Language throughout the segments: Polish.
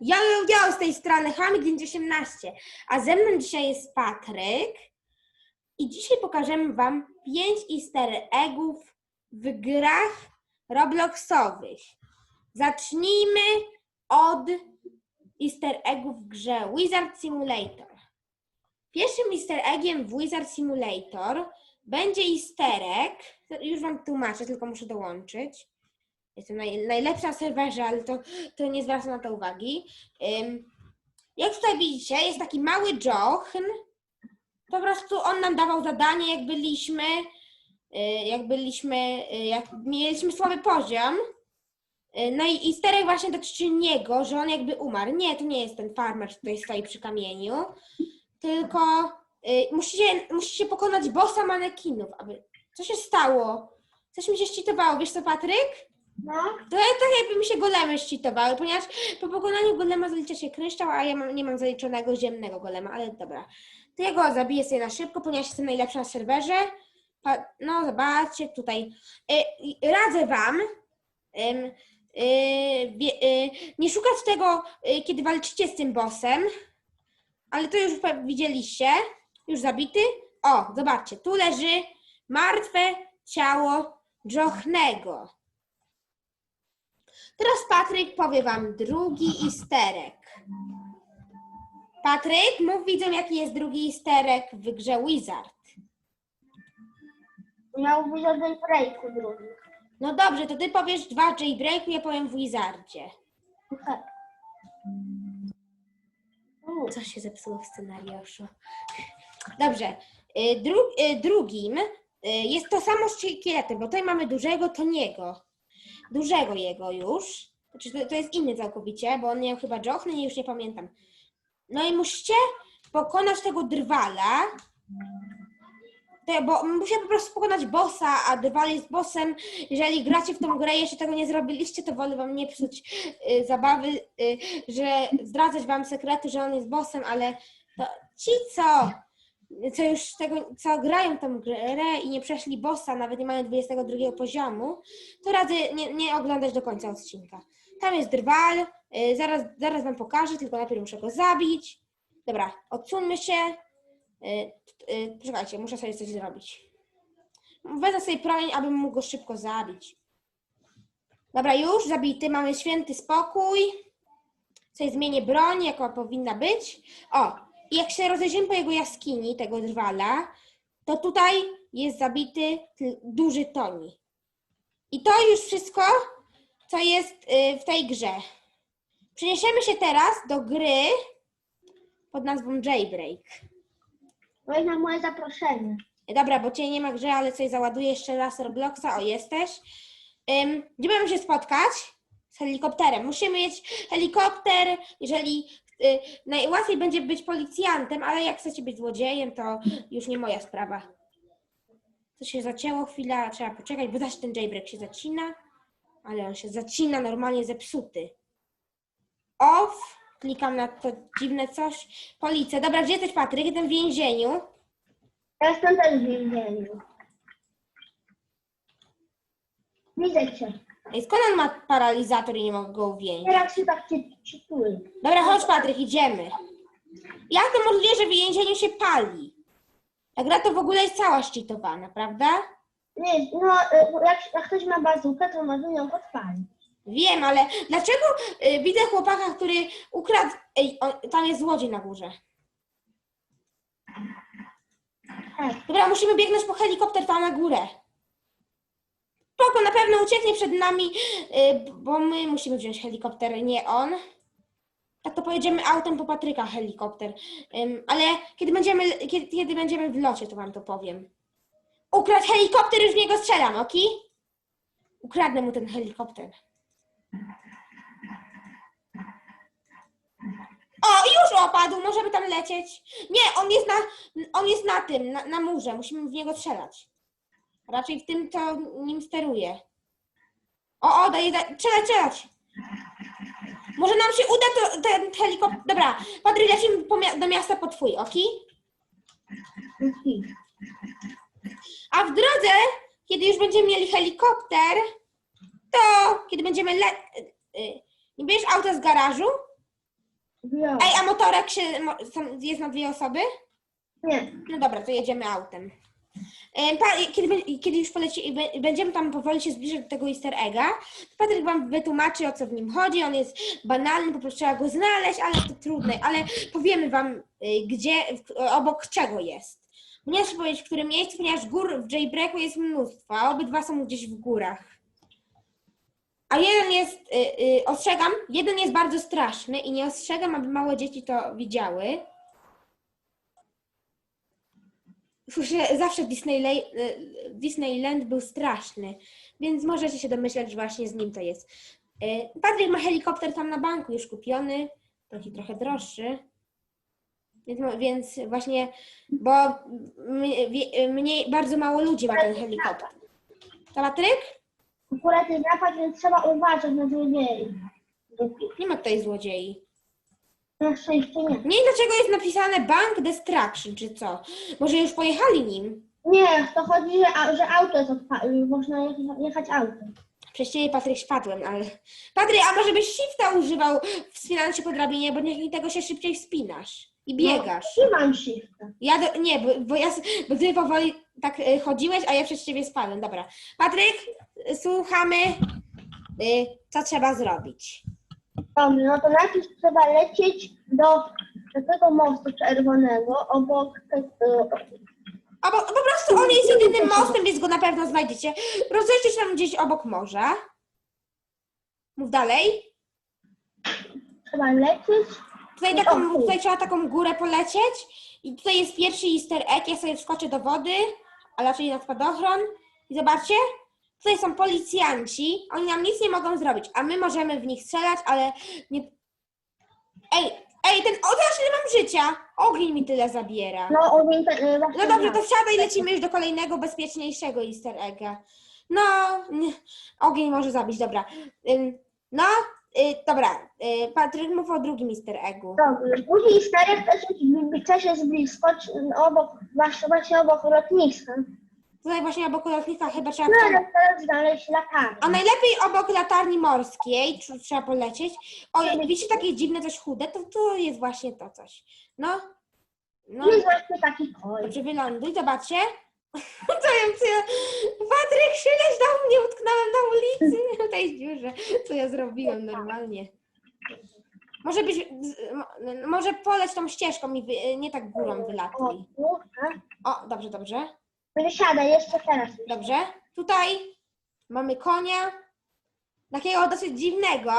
Yo, yo, z tej strony Hamid518, a ze mną dzisiaj jest Patryk i dzisiaj pokażemy Wam 5 easter eggów w grach Robloxowych. Zacznijmy od easter eggów w grze Wizard Simulator. Pierwszym easter eggiem w Wizard Simulator będzie easter egg, już Wam tłumaczę, tylko muszę dołączyć. Jestem naj, najlepsza na serwerze, ale to, to nie zwracam na to uwagi. Jak tutaj widzicie, jest taki mały John. Po prostu on nam dawał zadanie, jak byliśmy, y, jak byliśmy, y, jak mieliśmy słaby poziom. Y, No i egg właśnie dotyczy niego, że on jakby umarł. Nie, to nie jest ten farmer, który stoi przy kamieniu, tylko y, musicie, musicie pokonać bossa manekinów. Aby... Co się stało? Coś mi się szczytowało, wiesz co, Patryk? No, To ja tak jakby mi się golemy szczytowały, ponieważ po pokonaniu golema zalicza się kryształ, a ja mam, nie mam zaliczonego ziemnego golema, ale dobra. To ja go zabiję sobie na szybko, ponieważ jestem najlepsza na serwerze. Pa, no zobaczcie tutaj. Y, radzę wam ym, y, y, nie szukać tego, y, kiedy walczycie z tym bossem, ale to już widzieliście. Już zabity. O, zobaczcie, tu leży martwe ciało Jochnego. Teraz Patryk powie wam drugi isterek. Patryk, mów widzom, jaki jest drugi isterek w grze Wizard. miał być o breaku drugi. No dobrze, to ty powiesz dwa jailbreaku, ja powiem w Wizardzie. Okej. U, Co się zepsuło w scenariuszu? Dobrze. y, Dru, y, drugim y, jest to samo z szkieletem, bo tutaj mamy dużego Toniego. Dużego jego już. Znaczy to, to jest inny całkowicie, bo on miał chyba Jochny, już nie pamiętam. No i musicie pokonać tego drwala. Bo musicie po prostu pokonać bossa, a drwal jest bossem. Jeżeli gracie w tą grę i jeszcze tego nie zrobiliście, to wolę wam nie psuć y, zabawy, y, że zdradzać wam sekrety, że on jest bossem, ale to ci, co, co już tego, co grają tą grę i nie przeszli bossa, nawet nie mają 22 poziomu, to radzę nie, nie oglądać do końca odcinka. Tam jest drwal, y, zaraz, zaraz wam pokażę, tylko najpierw muszę go zabić. Dobra, odsuńmy się. Y, y, Czekajcie, muszę sobie coś zrobić. Wezmę sobie promień, abym mógł go szybko zabić. Dobra, już zabity, mamy święty spokój. Sobie zmienię broń, jaka powinna być. O, i jak się rozejrzymy po jego jaskini, tego drwala, to tutaj jest zabity ty- duży Toni. I to już wszystko, co jest y, w tej grze. Przeniesiemy się teraz do gry pod nazwą Jailbreak. Weź na moje zaproszenie. Dobra, bo cię nie ma grze, ale sobie załaduję jeszcze raz Robloxa. O, jesteś. Ym, gdzie mamy się spotkać? Z helikopterem. Musimy mieć helikopter, jeżeli najłatwiej będzie być policjantem, ale jak chcecie być złodziejem, to już nie moja sprawa. To się zacięło chwila, trzeba poczekać, bo zaś ten jailbreak się zacina, ale on się zacina normalnie zepsuty. Off, klikam na to dziwne coś. Policja. Dobra, gdzie jesteś Patryk? Jestem w więzieniu. Ja jestem też w więzieniu. Widzę cię. Ej, skąd on ma paralizator i nie mogę go uwięzić? Teraz się tak czytuję. Dobra, chodź Patryk, idziemy. Jak to możliwe, że w więzieniu się pali? Ta gra to w ogóle jest cała szczytowana, prawda? Nie, no, y, jak, jak ktoś ma bazukę, to może ją odpalić. Wiem, ale dlaczego y, widzę chłopaka, który ukradł... Ej, on, tam jest złodziej na górze. Tak. Dobra, musimy biegnąć po helikopter tam na górę. Spoko, na pewno ucieknie przed nami, y, bo my musimy wziąć helikopter, nie on. Tak to pojedziemy autem po Patryka helikopter. Ale kiedy będziemy, kiedy będziemy w locie, to wam to powiem. Ukradł helikopter, już w niego strzelam, oki? Ukradnę mu ten helikopter. O, już opadł, możemy tam lecieć. Nie, on jest na, on jest na tym, na, na murze, musimy w niego strzelać. Raczej w tym, co nim steruje. O, o, daje, daje, strzelać, strzelać. Może nam się uda to, ten helikopter. Dobra, Patryk, lecimy do miasta po twój, oki? A w drodze, kiedy już będziemy mieli helikopter, to kiedy będziemy le... y, nie bierzesz auta z garażu? Wziąłem. Ej, a motorek się, jest na dwie osoby? Nie. No dobra, to jedziemy autem. E, kiedy, kiedy już poleci, będziemy tam powoli się zbliżać do tego easter egga, Patryk wam wytłumaczy, o co w nim chodzi. On jest banalny, po prostu trzeba go znaleźć, ale to trudne. Ale powiemy wam, y, gdzie, obok czego jest. Nie chcę powiedzieć, w którym miejscu, ponieważ gór w Jailbreaku jest mnóstwo, a obydwa są gdzieś w górach. A jeden jest, y, ostrzegam, jeden jest bardzo straszny i nie ostrzegam, aby małe dzieci to widziały. Słyszę, zawsze Disneyland, Disneyland był straszny, więc możecie się domyślać, że właśnie z nim to jest. Y, Patryk ma helikopter tam na banku już kupiony, taki trochę droższy. Więc, mo- więc właśnie, bo wie- mniej, bardzo mało ludzi ma ten helikopter. To Patryk? Akurat jest napad, więc trzeba uważać na złodziei. Nie ma tutaj złodziei. Na szczęście nie. Nie wiem, dlaczego jest napisane Bank Destruction, czy co? Może już pojechali nim? Nie, to chodzi, że, au- że auto jest odpa- można jecha- jechać autem. Przez ciebie, Patryk, spadłem, ale... Patryk, a może byś shifta używał wspinając się po drabinie, bo dzięki tego się szybciej wspinasz i biegasz. No, nie mam shifta. Ja do, nie, bo, bo, ja, s- bo ty powoli tak y, chodziłeś, a ja przez ciebie spadłem. Dobra. Patryk, y, słuchamy, y, co trzeba zrobić. Dobrze, no to najpierw trzeba lecieć do tego mostu czerwonego obok tego. A bo, po prostu on jest jedynym mostem, więc go na pewno znajdziecie. Rozejrzyj się tam gdzieś obok morza. Mów dalej. Trzeba lecieć. Tutaj, taką, tu. tutaj trzeba taką górę polecieć i tutaj jest pierwszy easter egg, ja sobie wskoczę do wody, a raczej na spadochron i zobaczcie, tutaj są policjanci, oni nam nic nie mogą zrobić, a my możemy w nich strzelać, ale nie... Ej, ej, ten, o teraz ile mam życia, ogień mi tyle zabiera. No, ogień te- e, właśnie No dobrze, tak. to wsiadaj, lecimy już do kolejnego, bezpieczniejszego easter egga. No, nie, ogień może zabić, dobra. Ym, No, y, dobra, y, Patryk mów o drugim easter eggu. Dobrze, drugi sterek też, też jest blisko, czy- obok, właśnie, właśnie obok lotniska. Tutaj właśnie obok lotnika chyba trzeba... No, teraz znaleźć latarnię. A najlepiej obok latarni morskiej tr- trzeba polecieć. O, wiecie, takie dziwne, coś chude, to, to jest właśnie to coś. No, no, Jest właśnie taki koń. dobrze, wyląduj, zobaczcie. Co ja, co ja... Patryk, przyleź do mnie, utknąłem na ulicy, w tej dziurze. Co ja zrobiłem normalnie. Może być, może poleć tą ścieżką i wy, nie tak górą wylatuj. tu, tak. O, dobrze, dobrze. Wysiadaj, jeszcze teraz. Dobrze. Tutaj mamy konia. Takiego dosyć dziwnego.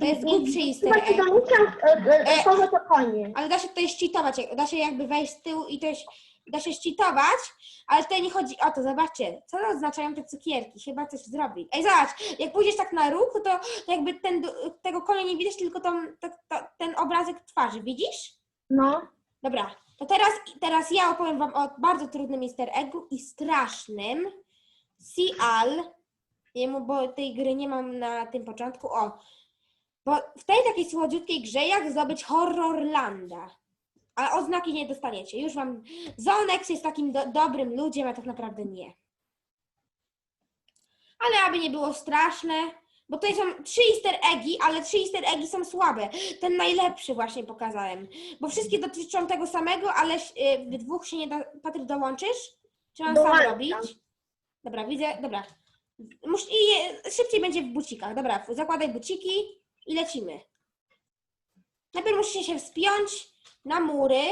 To jest głupszy easter Chyba egg. to musiał, e, E. e, kogo to konie. Ale da się tutaj ścitować. Da się jakby wejść z tyłu i też da się ścitować, ale tutaj nie chodzi o to. Zobaczcie, co oznaczają te cukierki. Chyba coś zrobi. Ej, zobacz, jak pójdziesz tak na to, to jakby ten, tego konia nie widać, tylko tą, to, to, ten obrazek twarzy. Widzisz? No, Dobra, to teraz, teraz ja opowiem Wam o bardzo trudnym easter eggu i strasznym. Seal, jemu, bo tej gry nie mam na tym początku. O, bo w tej takiej słodziutkiej grze jak zdobyć Horrorlanda. Ale oznaki nie dostaniecie. Już Wam. Zonex jest takim do, dobrym ludziem, a tak naprawdę nie. Ale aby nie było straszne, bo tutaj są trzy easter eggi, ale trzy easter eggi są słabe. Ten najlepszy właśnie pokazałem. Bo wszystkie dotyczą tego samego, ale y, w dwóch się nie da. Patryk, dołączysz? Czy mam sam Dołączam. robić? Dobra, widzę, dobra. Mus, i je- szybciej będzie w bucikach. Dobra, zakładaj buciki i lecimy. Najpierw musicie się wspiąć na mury.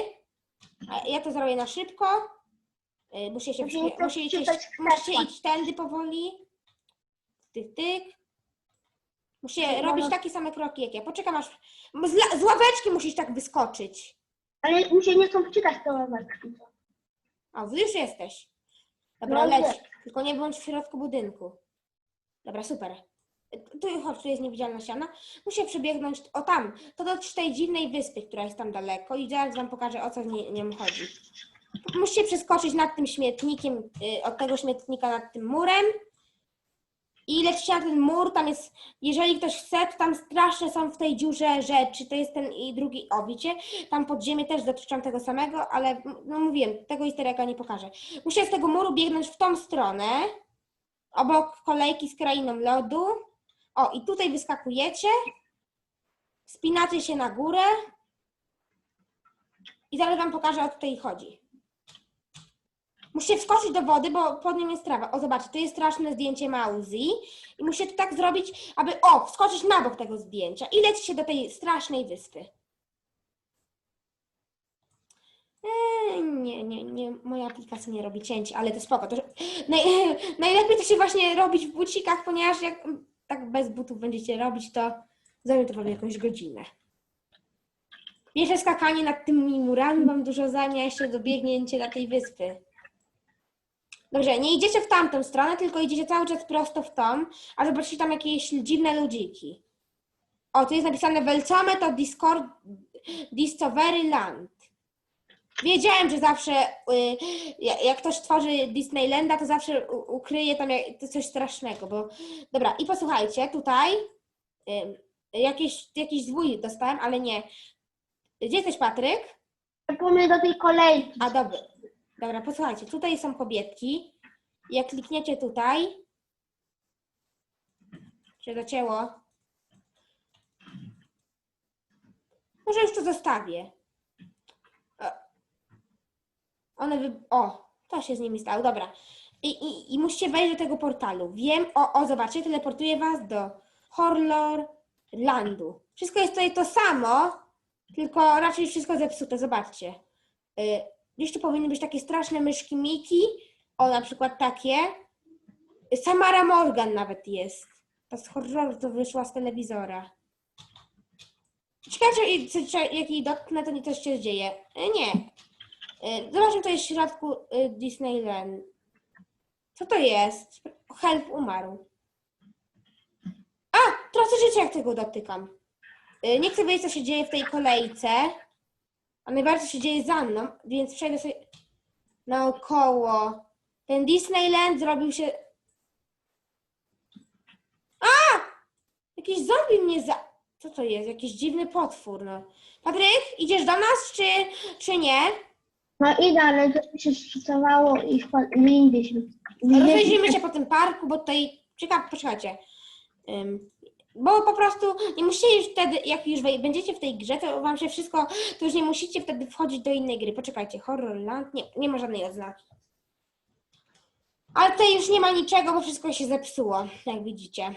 A Ja to zrobię na szybko. Y, Muszę się Musimy wspie- to musicie, w musicie iść tędy powoli. Tyk, tyk. Musicie No, robić no. takie same kroki jak ja. Poczekam aż. Z, la- z ławeczki musisz tak wyskoczyć. ale mi się nie chcą wczytać te ławeczki. O, już jesteś. Dobra, No leć. jest. Tylko nie bądź w środku budynku. Dobra, super. Tu, chodź, tu jest niewidzialna ściana. Muszę przebiegnąć, o tam, to do tej dziwnej wyspy, która jest tam daleko i zaraz wam pokażę, o co w nie, nią chodzi. Musicie przeskoczyć nad tym śmietnikiem, y, od tego śmietnika nad tym murem i lecicie na ten mur, tam jest, jeżeli ktoś chce, to tam straszne są w tej dziurze rzeczy, to jest ten i drugi, o widzicie, tam pod ziemię też dotyczą tego samego, ale no mówiłem, tego easter egga nie pokażę. Muszę z tego muru biegnąć w tą stronę, obok kolejki z krainą lodu. O, i tutaj wyskakujecie. Spinacie się na górę. I zaraz wam pokażę, o co tutaj chodzi. Musicie wskoczyć do wody, bo pod nim jest trawa. O, zobaczcie, to jest straszne zdjęcie Mauzi. I musicie to tak zrobić, aby, o, wskoczyć na bok tego zdjęcia. I lecicie do tej strasznej wyspy. Eee, nie, nie, nie, moja aplikacja nie robi cięć, ale to spoko. To, naj, najlepiej to się właśnie robić w bucikach, ponieważ jak tak bez butów będziecie robić, to zajmie to wam jakąś godzinę. Pierwsze skakanie nad tymi murami wam dużo zajmie, a jeszcze dobiegnięcie do tej wyspy. Dobrze, nie idziecie w tamtą stronę, tylko idziecie cały czas prosto w tą, a zobaczycie tam jakieś dziwne ludziki. O, tu jest napisane Welcome to Discord, Discovery Land. Wiedziałem, że zawsze y, jak ktoś tworzy Disneylanda, to zawsze u- ukryje tam coś strasznego, bo dobra, i posłuchajcie, tutaj ym, jakiś, jakiś zwój dostałem, ale nie. Gdzie jesteś, Patryk? Płynie do tej kolejki. A dobra, dobra, posłuchajcie, tutaj są kobietki. Jak klikniecie tutaj, się zacięło. Może już to zostawię. One wy... O, to się z nimi stało, dobra. I, i, I musicie wejść do tego portalu. Wiem, o, o, zobaczcie, teleportuję was do Horlor Landu. Wszystko jest tutaj to samo, tylko raczej wszystko zepsute, zobaczcie. Y, Gdzieś tu powinny być takie straszne myszki Miki. O, na przykład takie. Samara Morgan nawet jest. To z horroru to wyszła z telewizora. Ciekawe, jak jej dotknę, to nie coś się dzieje. Y, Nie. Y, Zobaczmy, to jest w środku y, Disneyland. Co to jest? Help umarł. A! Tracę życie, jak tego dotykam. Nie chcę wiedzieć, co się dzieje w tej kolejce. A najbardziej się dzieje za mną, więc przejdę sobie naokoło. Ten Disneyland zrobił się. A! Jakiś zombie mnie za. Co to jest? Jakiś dziwny potwór, no. Patryk, idziesz do nas, czy, czy nie? No idę, ale to się szkicowało i wpa- windy się. windy Rozejrzyjmy się po tym parku, bo tutaj. Ciekawe, poczekajcie. Ym, bo po prostu nie musicie już wtedy, jak już będziecie w tej grze, to wam się wszystko, to już nie musicie wtedy wchodzić do innej gry. Poczekajcie, Horrorland, nie, nie ma żadnej oznaki. Ale tutaj już nie ma niczego, bo wszystko się zepsuło, jak widzicie.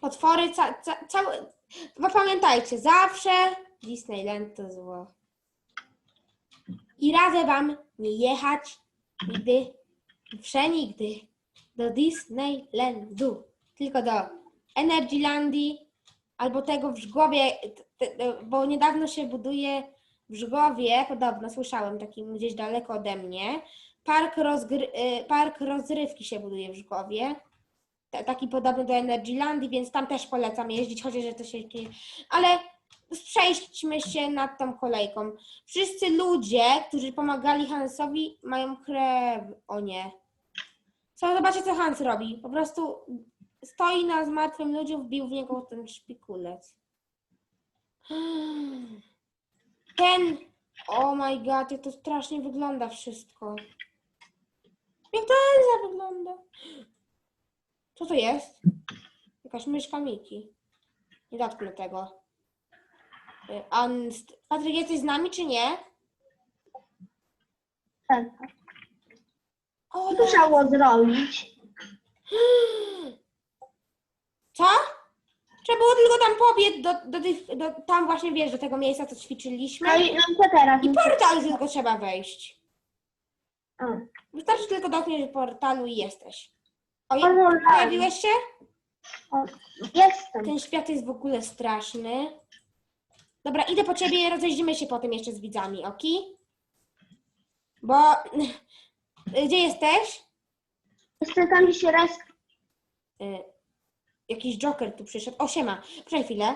Potwory, ca, ca, całe, bo pamiętajcie, zawsze Disneyland to zło. I radzę wam nie jechać nigdy, przenigdy do Disneylandu, tylko do Energylandii albo tego w Żgłowie, bo niedawno się buduje w Żgłowie, podobno słyszałem takim gdzieś daleko ode mnie, park, rozgry, y, park rozrywki się buduje w Żgłowie, ta- taki podobny do Energylandii, więc tam też polecam jeździć, chociaż że to się... Ale przejdźmy się nad tą kolejką. Wszyscy ludzie, którzy pomagali Hansowi, mają krew. O nie. Co, zobaczcie, co Hans robi. Po prostu stoi na zmartwym ludziu, wbił w niego ten szpikulec. Ten. Oh my god, jak to strasznie wygląda wszystko. Jak to Elza wygląda. Co to jest? Jakaś myszka Miki. Nie dotknę tego. Y, Patryk, jesteś z nami, czy nie? Tak. O, Co to trzeba było zrobić? Co? Trzeba było tylko tam pobiec do, do tych, do, tam właśnie wiesz, do tego miejsca, co ćwiczyliśmy. No i no co teraz? I portal tylko trzeba wejść. A. Wystarczy tylko dotknąć portalu i jesteś. O, je- pojawiłeś się? O, Jestem. Ten świat jest w ogóle straszny. Dobra, idę po ciebie i rozejrzymy się potem jeszcze z widzami, ok? Bo... Gdzie jesteś? Jestem tam, gdzie się raz... Y, jakiś Joker tu przyszedł. O, siema. Poczekaj chwilę.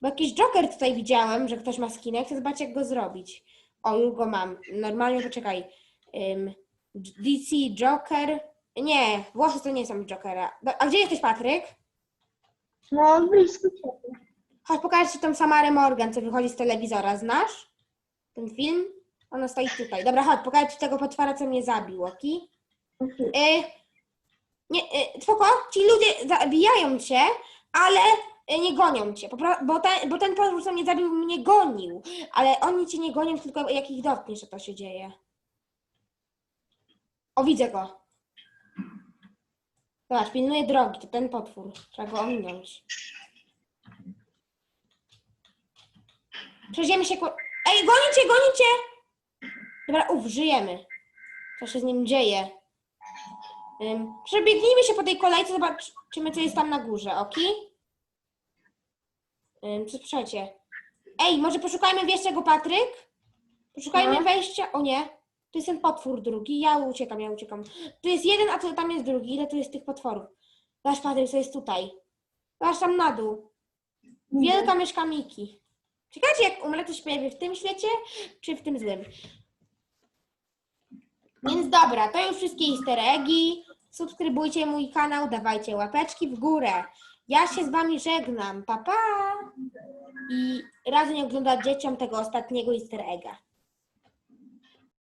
Bo jakiś Joker tutaj widziałem, że ktoś ma skinek. Chcę zobaczyć, jak go zrobić. O, już go mam. Normalnie, poczekaj. Ym, DC Joker. Nie, włosy to nie są Jokera. Do, a gdzie jesteś, Patryk? No, blisko ciebie. Chodź, pokażę Ci tą Samarę Morgan, co wychodzi z telewizora. Znasz ten film? Ona stoi tutaj. Dobra, chodź, pokażę Ci tego potwora, co mnie zabił, ok? Mhm. Y, nie, y, spoko, ci ludzie zabijają cię, ale e, nie gonią cię, bo ten, bo ten potwór, co mnie zabił, mnie gonił, ale oni cię nie gonią, tylko jak ich dotkniesz, że to się dzieje. O, widzę go. Zobacz, pilnuje drogi, to ten potwór. Trzeba go ominąć. Przejdziemy się... Ko- Ej, goni cię, goni cię! Dobra, uf, żyjemy. Co się z nim dzieje? Um, przebiegnijmy się po tej kolejce, zobaczymy, co jest tam na górze, ok? Um, Słuchajcie. Ej, może poszukajmy, wiesz czego, Patryk? Poszukajmy No. wejścia... O nie, tu jest ten potwór drugi. Ja uciekam, ja uciekam. Tu jest jeden, a tu, tam jest drugi. Ile tu jest tych potworów? Zobacz, Patryk, co jest tutaj. Zobacz tam na dół. Wielka myszka Miki. Ciekawe, jak umrę, to się pojawi w tym świecie, czy w tym złym. Więc dobra, to już wszystkie easter eggi. Subskrybujcie mój kanał, dawajcie łapeczki w górę. Ja się z wami żegnam. Pa, pa! I razem oglądać dzieciom tego ostatniego easter egga.